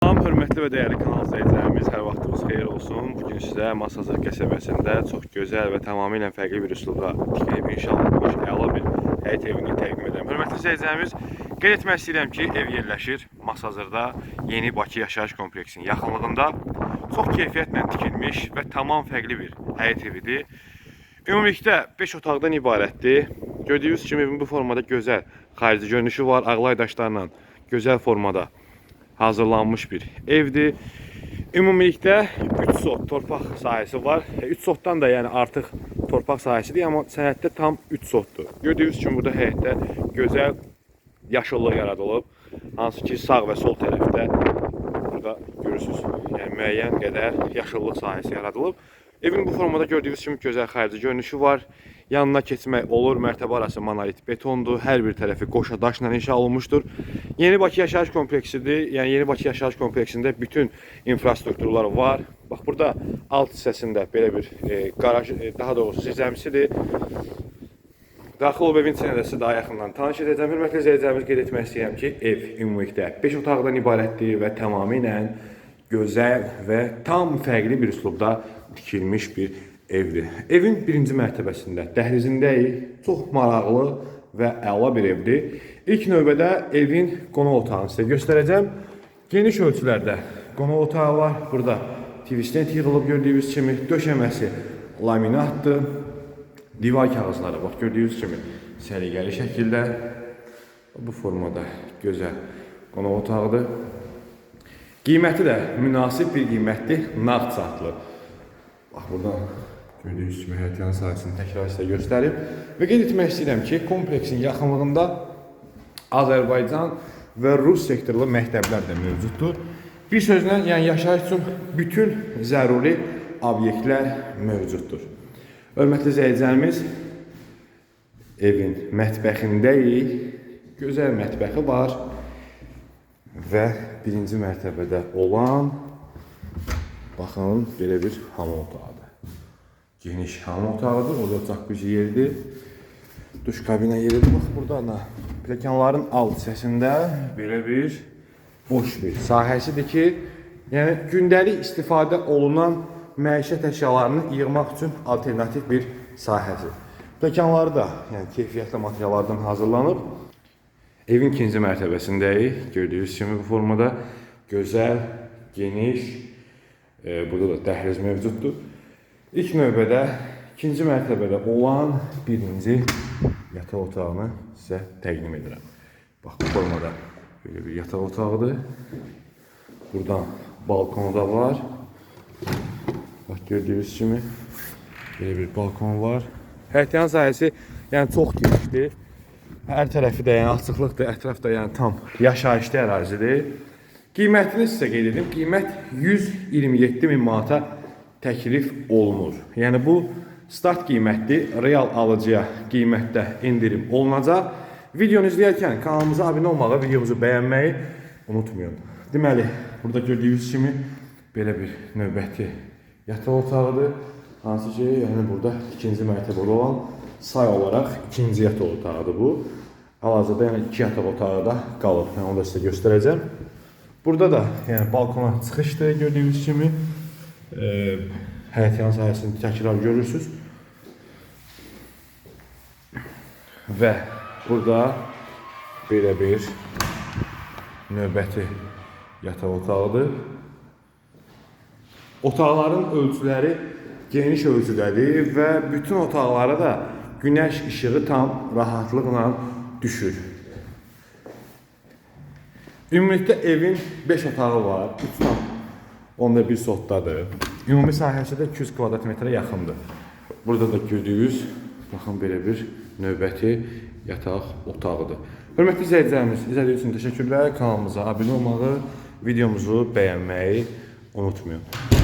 Salam, hörmətli və dəyərli kanal izləyicilərimiz, hər vaxtınız xeyir olsun. Bugün sizə Masazır qəsəbəsində çox gözəl və tamamilə fərqli bir üslubda tikilib inşallah olmuş əla bir həyət evini təqdim edirəm. Hörmətli izləyicilərimiz, qeyd etmək istəyirəm ki, ev yerləşir Masazırda Yeni Bakı yaşayış kompleksinin yaxınlığında. Çox keyfiyyətlə tikilmiş və tamam fərqli bir həyət evidir. Ümumilikdə 5 otaqdan ibarətdir. Gördüyünüz kimi evin bu formada gözəl xarici görünüşü var. Ağlay daşlarla gözəl formada hazırlanmış bir evdir. Ümumilikdə 3 sot torpaq sahəsi var. 3 sotdan da yəni artıq torpaq sahəsidir, amma sənəddə tam 3 sotdur. Gördüyünüz kimi burada həyətdə gözəl yaşıllıq yaradılıb. Hansı ki sağ və sol tərəfdə burada görürsüz, yəni müəyyən qədər yaşıllıq sahəsi yaradılıb. Evin bu formada gördüyünüz kimi gözəl xarici görünüşü var. Yanına keçmək olur. Mərtəbə arası monolit betondur. Hər bir tərəfi qoşa daşla inşa olunmuşdur. Yeni Bakı yaşayış kompleksidir. Yəni Yeni Bakı yaşayış kompleksində bütün infrastrukturlar var. Bax burada alt hissəsində belə bir e, qaraj, e, daha doğrusu zirzəmisidir. Daxil olub evin içinə də sizə daha yaxından tanış edəcəm. Hörmətli izləyicilərimiz qeyd etmək istəyirəm ki, ev ümumilikdə 5 otaqdan ibarətdir və tamamilə gözəl və tam fərqli bir üslubda tikilmiş bir evdir. Evin birinci mərtəbəsində, dəhlizindəyik. Çox maraqlı və əla bir evdir. İlk növbədə evin qonaq otağını sizə göstərəcəm. Geniş ölçülərdə qonaq otağı var. Burada TV-stand yığılıb gördüyünüz kimi döşəməsi laminatdır. Divar kağızları bax gördüyünüz kimi səliqəli şəkildə bu formada gözəl qonaq otağıdır. Qiyməti də münasib bir qiymətdir, nağd satılır. Bax buradan gördüyünüz kimi həyətyan sahəsini təkrar sizə göstərib və qeyd etmək istəyirəm ki, kompleksin yaxınlığında Azərbaycan və Rus sektorlu məktəblər də mövcuddur. Bir sözlə, yəni yaşayış üçün bütün zəruri obyektlər mövcuddur. Hörmətli izləyicilərimiz, evin mətbəxindəyik. Gözəl mətbəxi var və birinci mərtəbədə olan baxın belə bir hamam otağıdır. Geniş hamam otağıdır. Orada ocaq gücü yeridir. Duş kabinə yeridir. Bax burada da pləkanların alt hissəsində belə bir boş bir sahəsidir ki, yəni gündəlik istifadə olunan məişət əşyalarını yığmaq üçün alternativ bir sahəsi. Pləkanları da yəni keyfiyyətli materiallardan hazırlanıb. Evin ikinci mərtəbəsindəyik. Gördüyünüz kimi bu formada gözəl, geniş, e, burada da dəhliz mövcuddur. İlk növbədə ikinci mərtəbədə olan birinci yataq otağını sizə təqdim edirəm. Bax bu formada belə bir yataq otağıdır. Buradan balkonu da var. Bax gördüyünüz kimi belə bir balkon var. Həyətyan sahəsi yəni çox genişdir. Hər tərəfi də yəni açıqlıqdır, ətraf da yəni tam yaşayışlı ərazidir. Qiymətini sizə qeyd edim. Qiymət 127 min manata təklif olunur. Yəni bu start qiymətdir. Real alıcıya qiymətdə endirim olunacaq. Videonu izləyərkən kanalımıza abunə olmağı, videomuzu bəyənməyi unutmayın. Deməli, burada gördüyünüz kimi belə bir növbəti yataq otağıdır. Hansı ki, yəni burada ikinci mərtəbədə olan say olaraq ikinci yataq otağıdır bu. Hal-hazırda yəni iki yataq otağı da qalıb. Yəni onu da sizə göstərəcəm. Burada da yəni balkona çıxışdır gördüyünüz kimi. Həyətyan sahəsini təkrar görürsüz. Və burada belə bir növbəti yataq otağıdır. Otaqların ölçüləri geniş ölçüdədir və bütün otaqlara da günəş işığı tam rahatlıqla düşür. Ümumilikdə evin 5 otağı var. 3 tam onda bir sotdadır. Ümumi sahəsi də 200 kvadrat metrə yaxındır. Burada da gördüyünüz baxın belə bir növbəti yataq otağıdır. Hörmətli izləyicilərimiz, izlədiyiniz üçün təşəkkürlər. Kanalımıza abunə olmağı, videomuzu bəyənməyi unutmayın.